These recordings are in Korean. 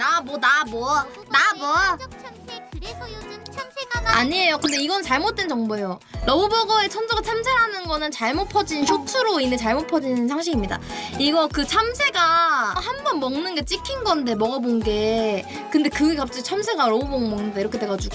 나 뭐 나 뭐 나 뭐. 요즘 참새가 아니에요. 근데 이건 잘못된 정보예요. 러브버거의 천재가 참새라는 거는 잘못 퍼진 쇼츠로 인해 잘못 퍼진 상식입니다. 이거 그 참새가 한 번 먹는 게 찍힌 건데 먹어본 게 근데 그게 갑자기 참새가 러브버거 먹는다 이렇게 돼가지고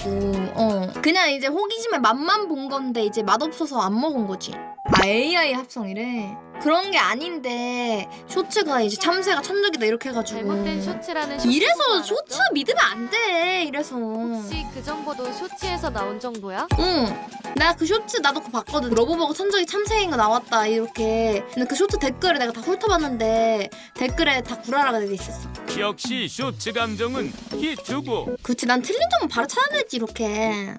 어 그냥 이제 호기심에 맛만 본 건데 이제 맛없어서 안 먹은 거지. 아 AI 합성이래. 그런 게 아닌데 쇼츠가 이제 참새가 천적이다 이렇게 해가지고 잘못된 쇼츠라는 쇼츠 이래서 쇼츠? 믿으면 안 돼. 이래서. 혹시 그 정보도 쇼츠에서 나온 정보야? 응. 내가 그 쇼츠 나도 그거 봤거든. 러브버거 천적이 참새인 거 나왔다 이렇게. 근데 그 쇼츠 댓글을 내가 다 훑어봤는데 댓글에 다 구라라가 돼 있었어. 역시 쇼츠 감정은 히트고 그렇지. 난 틀린 점은 바로 찾아내지 이렇게.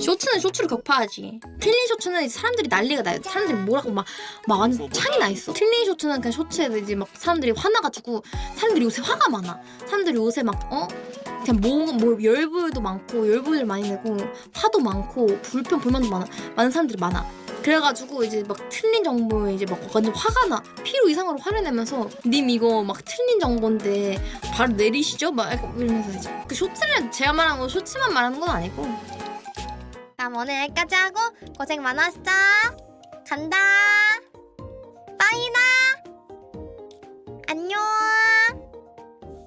쇼츠는 쇼츠로 격파하지. 틀린 쇼츠는 이제 사람들이 난리가 나요. 사람들이 뭐라고 막, 막 완전 창이 나 있어. 틀린 쇼츠는 그냥 쇼츠에 이제 막 사람들이 화나가지고 사람들이 요새 화가 많아. 사람들이 요새 막 어? 그냥 뭐, 뭐 열불도 많고 열불을 많이 내고 화도 많고 불평 불만도 많아 많은 사람들이 많아. 그래가지고 이제 막 틀린 정보에 이제 막 완전 화가 나. 필요 이상으로 화를 내면서 님 이거 막 틀린 정보인데 바로 내리시죠? 막 이러면서 이제 그 쇼츠를 제가 말하는 건 쇼츠만 말하는 건 아니고. 그럼 오늘 여기까지 하고 고생 많았어. 간다. 빠이나. 안녕.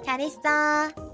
잘 있어